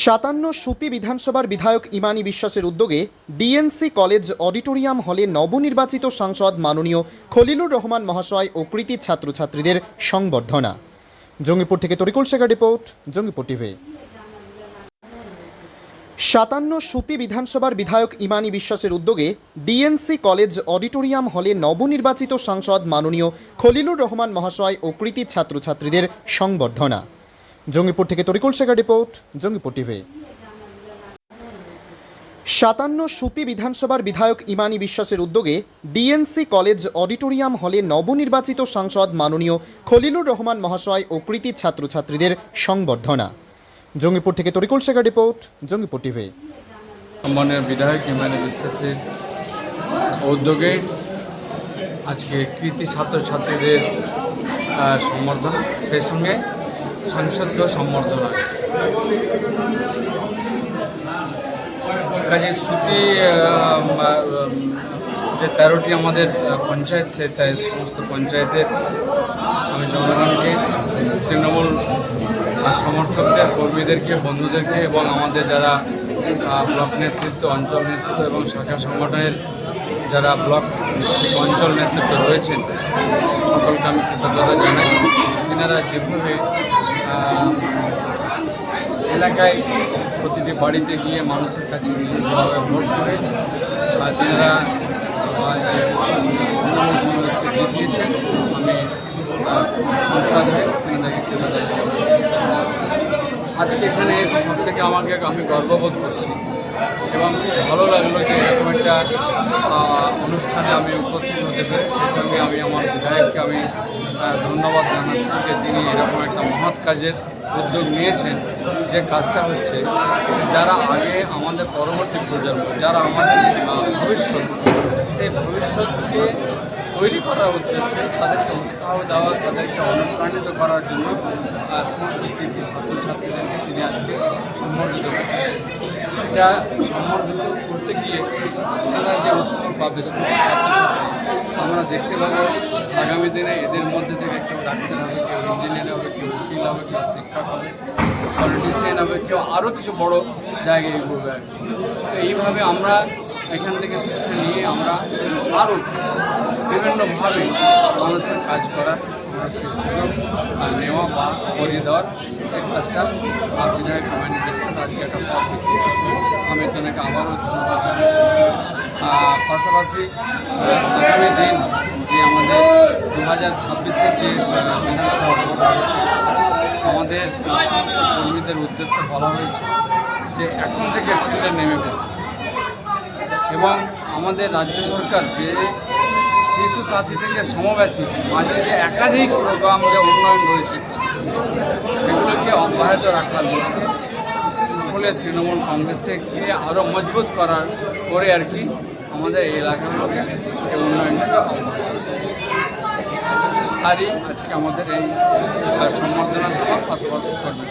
সাতান্ন সুতি বিধানসভার বিধায়ক ইমানি বিশ্বাসের উদ্যোগে ডিএনসি কলেজ অডিটোরিয়াম হলে নবনির্বাচিত সাংসদ মাননীয় খলিলুর রহমান মহাশয় ও কৃতি ছাত্রছাত্রীদের সংবর্ধনা। জঙ্গিপুর থেকে তরিকুল শেখা রিপোর্ট, জঙ্গিপুর টিভি। সাতান্ন সুতি বিধানসভার বিধায়ক ইমানি বিশ্বাসের উদ্যোগে ডিএনসি কলেজ অডিটোরিয়াম হলে নবনির্বাচিত সাংসদ মাননীয় খলিলুর রহমান মহাশয় ও কৃতি ছাত্রছাত্রীদের সংবর্ধনা। জঙ্গিপুর থেকে তরিকুল শেখা রিপোর্ট জঙ্গিপুর টিভি। সাতান্ন সুতি বিধানসভার বিধায়ক ইমানি বিশ্বাসের উদ্যোগে ডিএনসি কলেজ অডিটোরিয়াম হলে নবনির্বাচিত সাংসদ মাননীয় খলিলুর রহমান মহাশয় ও কৃতি ছাত্রছাত্রীদের সংবর্ধনা। জঙ্গিপুর থেকে তরিকুল শেখা রিপোর্ট জঙ্গিপুর টিভি। বিধায়ক ইমানে বিশ্বাসের উদ্যোগে আজকে কৃতি ছাত্রছাত্রীদের আহ, সম্বর্ধনা সেই সঙ্গে সাংসদকেও সম্বর্ধনা। কাজে শ্রুতি যে তেরোটি আমাদের পঞ্চায়েত সে সমস্ত পঞ্চায়েতের আমি জনগণকে, তৃণমূল সমর্থকদের, কর্মীদেরকে, বন্ধুদেরকে এবং আমাদের যারা ব্লক নেতৃত্ব, অঞ্চল নেতৃত্ব এবং শাখা সংগঠনের যারা ব্লক অঞ্চল নেতৃত্ব রয়েছেন, সকলকে আমি কৃতজ্ঞতা জানাই। এনারা যেভাবে এলাকায় প্রতিটি বাড়িতে গিয়ে মানুষের কাছে যেভাবে ভোট করে আর যারা মানুষকে জিতিয়েছেন আমি সংসদ হয়ে জানাচ্ছি। আজকে এখানে এসে সব থেকে আমাকে আমি গর্ববোধ করছি এবং ভালো লাগল যে এরকম একটা অনুষ্ঠানে আমি উপস্থিত হতে পেরে। সেই সঙ্গে আমি আমার বিধায়ককে আমি ধন্যবাদ জানাচ্ছি যে তিনি এরকম একটা মহৎ কাজের উদ্যোগ নিয়েছেন। যে কাজটা হচ্ছে, যারা আগে আমাদের পরবর্তী প্রজন্ম, যারা আমাদের ভবিষ্যৎ, সেই ভবিষ্যৎকে তৈরি করার উদ্দেশ্যে তাদেরকে উৎসাহ দেওয়া, তাদেরকে অনুপ্রাণিত করার জন্য সমস্ত কৃতি ছাত্রছাত্রীদেরকে তিনি আজকে সম্বর্ধিত এটা সম্বর্ধিত করতে গিয়ে তারা যে উৎসাহ পাবে ছাত্রছাত্রী আমরা দেখতে পাবো, আগামী দিনে এদের মধ্যে থেকে কেউ ডাক্তার হবে, কেউ ইঞ্জিনিয়ার হবে, কেউ উকিল হবে, কেউ শিক্ষক হবে পলিটিশিয়ান হবে, কেউ আরও কিছু বড় জায়গায় এগোবে। তো এইভাবে আমরা এখান থেকে শিক্ষা নিয়ে আমরা আরও বিভিন্নভাবে মানুষের কাজ করার সেই সুযোগ নেওয়া বা করিয়ে দেওয়ার সেই কাজটা বিধায়ক কমান্ড বিশ্বাস আজকে একটা পথ দেখিয়েছে। আমি তাদেরকে আবারও ধন্যবাদ জানাচ্ছি। পাশাপাশি আগামী দিন যে আমাদের দু হাজার ছাব্বিশের যে বিধানসভা ভোট আসছে, আমাদের সমস্ত কর্মীদের উদ্দেশ্যে বলা হয়েছে যে এখন থেকে ফিল্ডে নেমে পড়ুন। এবং আমাদের রাজ্য সরকার যে শিশু সাথী থেকে সমব্যথী, মাঝে যে একাধিক প্রোগ্রাম যে উন্নয়ন রয়েছে, সেগুলোকে অব্যাহত রাখার লক্ষ্যে সকলে তৃণমূল কংগ্রেসকে আরও মজবুত করার করে আর কি আমাদের এই এলাকাগুলোকে এই উন্নয়নটাকে তারই আজকে আমাদের এই সম্বর্ধনা সভা, পাশাপাশি কর্মী